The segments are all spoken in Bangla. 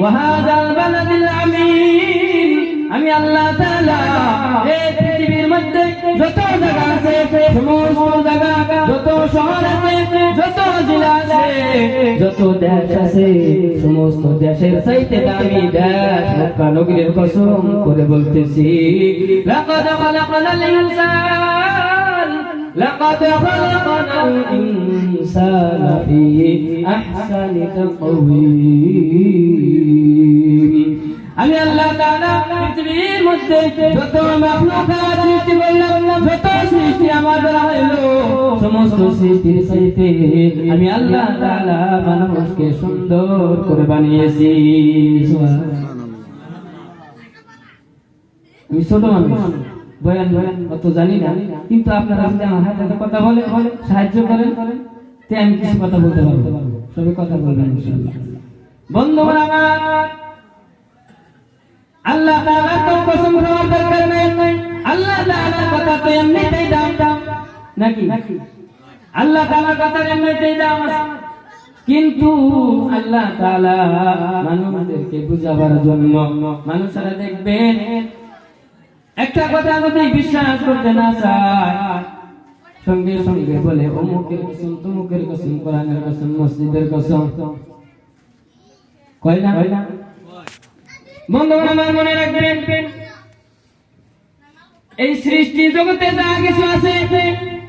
ওয়াহাদাল বালাদিল আমিন। আমি আল্লাহ তাআলা যত জায়গা আছে, সমস্ত জায়গা, যত শহর আছে, যত জেলা যত দেশ আছে, সমস্ত দেশের চাইতে দামি দেশ মক্কা নগরীর কসম করে বলতেছি, লাকাদ খালাকাল ইনসান। লাকাদ খালাকাল ইনসান ফি আহসানি তাকওয়িম আমি আল্লাহ তাআলা পৃথিবীর মধ্যে যত মাখলুকাত সৃষ্টি করলাম যত সৃষ্টি আমার দ্বারা সমস্ত সৃষ্টির চাইতে আমি আল্লাহ তাআলা মানুষকে সুন্দর করে বানিয়েছি। আমি ছোট মানুষ। বয়ান অত জানি না। কিন্তু আপনারা আমার হাতে কথা বলে সাহায্য করেন। তে আমি কিছু কথা বলতে পারব। সবাই কথা বলবেন আমার, আল্লাহ তাআলা তো কসম খাওয়ার দরকার নাই। আল্লাহ তাআলার কথা তো এমনিতেই দাম দাম নাকি? আল্লাহ তাআলার কথা এমনিতেই দাম কিন্তু আল্লাহ তাআলা মানুষদেরকে বুঝাবার জন্য মানুষেরা দেখবেন একটা কথা যদি বিশ্বাস করতে না চায় সঙ্গে সঙ্গে বলে, অমুকের কসম, তমুকের কসম, কোরআনের কসম, মসজিদের কসম। কয় না? কয় বন্ধুগণ, আমার মনে রাখবেন, এই সৃষ্টি জগতে যা কিছু আছে,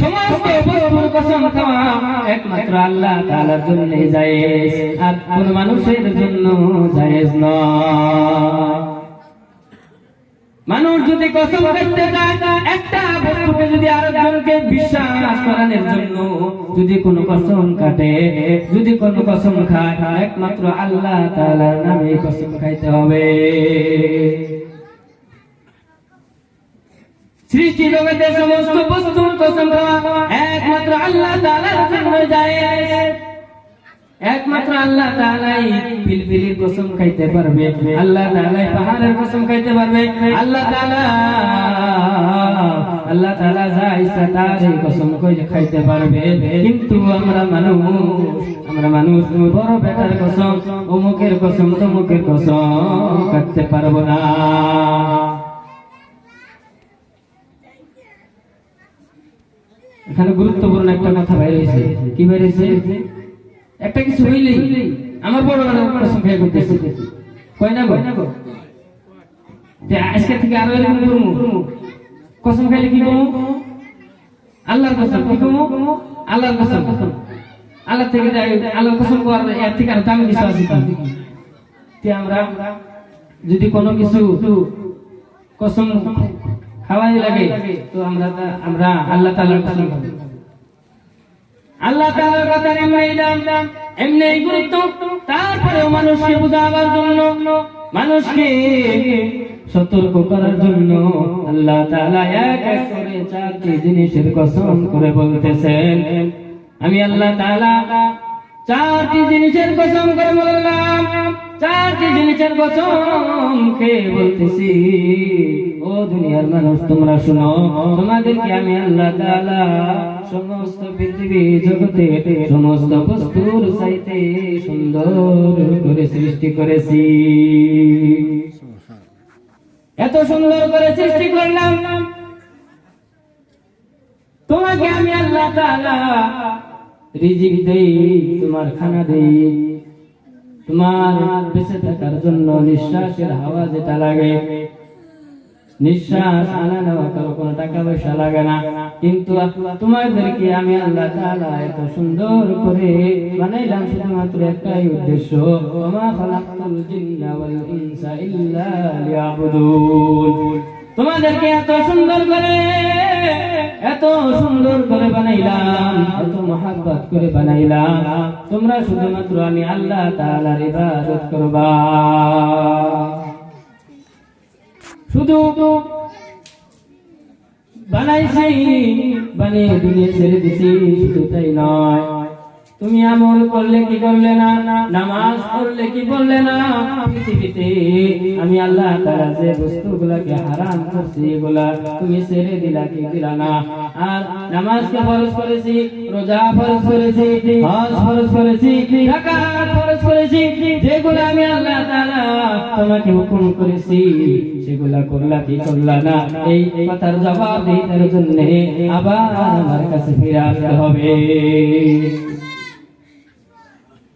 সমস্ত বস্তুর কসম খাওয়া একমাত্র আল্লাহ তাআলার জন্য জায়েজ, আর কোন মানুষের জন্য মানুষ যদি কসম করতে চায়, একটা বস্তুকে যদি আরেকজনকে বিশ্বাস করানোর জন্য যদি কোনো কসম কাটে, যদি কোনো কসম খায় একমাত্র আল্লাহ তাআলার নামে কসম খাইতে হবে। সৃষ্টি জগতের সমস্ত বস্তুর কসম খাওয়া একমাত্র আল্লাহ তাআলার জন্য যায় একমাত্র আল্লাহ তাআলাই পিলপিলির কসম খাইতে পারবে, আল্লাহ তাআলাই পাহাড়ের কসম খাইতে পারবে, আল্লাহ তাআলা, আল্লাহ কসম খাইতে পারবে। কিন্তু আমরা মানুষ আমরা মানুষ, বড় বেটার কসম, অমুকের কসম, তমুকের কসম কাটতে পারব না। এখানে গুরুত্বপূর্ণ একটা কথা বাইরেছে কি বাইরেছে একটা কিছু হইলেই আমার বড় বড় কসম খেয়ে করতেছে। কয় না গো যে আজকে থেকে আরও এরকম করব। কসম খাইলে কি করব? আল্লাহর কসম, কি করব? আল্লাহর কসম। আল্লাহ থেকে যাই, আল্লাহর কসম করার এর থেকে আর দামি কিছু আছে? তে। আমরা যদি কোনো কিছু কসম খাওয়াই লাগে, তো আমরা আমরা আল্লাহ তাআলার কসম খাব। আল্লাহ তাআলার কথা এমনি দাম দাম এমনি গুরুত্ব। তারপরেও মানুষকে বোঝাবার জন্য, মানুষকে সতর্ক করার জন্য আল্লাহ তাআলা এক এক করে চারটি জিনিসের কসম করে বলতেছেন। আমি আল্লাহ তাআলা চারটি জিনিসের কসম করে বললাম, চারটি জিনিসের কসম খেয়ে বলতেছি, ও দুনিয়ার মানুষ, তোমরা শুনো, তোমাদেরকে আমি আল্লাহ সমস্ত পৃথিবী জগতে সমস্ত বস্তুর চাইতে সুন্দর করে সৃষ্টি করেছি। এত সুন্দর করে সৃষ্টি করলাম। তোমাকে আমি আল্লাহ রিজিক দেই, তোমার খানা দেই। তোমার বেঁচে থাকার জন্য নিঃশ্বাসের হাওয়া যেটা লাগে। নিঃশ্বাস আনা নেওয়া কারও কোনো টাকা পয়সা লাগে না। কিন্তু তোমাদেরকে আমি আল্লাহ তাআলা এত সুন্দর করে বানাইলাম শুধুমাত্র একটাই উদ্দেশ্য। ওয়াল ইনসা ইল্লা তোমাদেরকে এত সুন্দর করে, এত সুন্দর করে বানাইলাম, এত মহাব্বত করে বানাইলাম। তোমরা শুধুমাত্র আমি আল্লাহ তাআলার ইবাদত করবা। শুধু বানাইছি, বানিয়ে দুনিয়া ছেড়ে দিছি শুধু তাই নয়। তুমি আমল করলে কি করলে না? নামাজ পড়লে কি বললে না? পৃথিবীতে আমি আল্লাহ তাআলা যে বস্তুগুলোকে হারাম করছি, এগুলা তুমি ছেড়ে দিলা কি দিলা না? আর নামাজকে ফরজ করেছি, রোজা ফরজ করেছি, হজ ফরজ করেছি ফরজ করেছি, যেগুলো আমি আল্লাহ তাআলা তোমাকে হুকুম করেছি, সেগুলা করলা কি করলা না? এই কথার জবাব দিতে জন্য আবার আমার কাছে ফিরে আসতে হবে।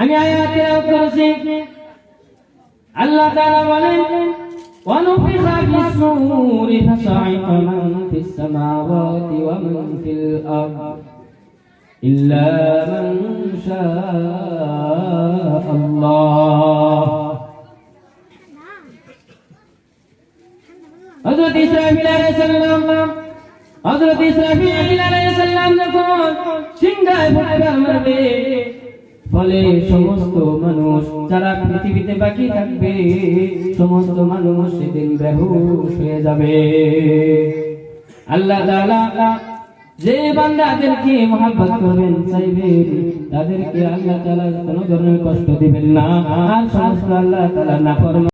আমি আয়াতে করেছি আল্লাহ তাআলা বলেন ونفخ في الصور فصعق من في السماوات ومن في الأرض إلا من شاء الله হযরত ইসরাফিল আলাইহিস সালাম হযরত ইসরাফিল আলাইহিস সালাম যখন সিংহায় ফুটকার মারবে ফলে সমস্ত মানুষ, যারা পৃথিবীতে বাকি থাকবে, সমস্ত মানুষ সেদিন বেহুশ হয়ে যাবে। আল্লাহ যে বান্দাদেরকে মহাব্বত করবেন চাইবেন তাদেরকে আল্লাহ তালা কোনো ধরনের কষ্ট দিবেন না। আর সমস্ত আল্লাহ তালা নাফরমান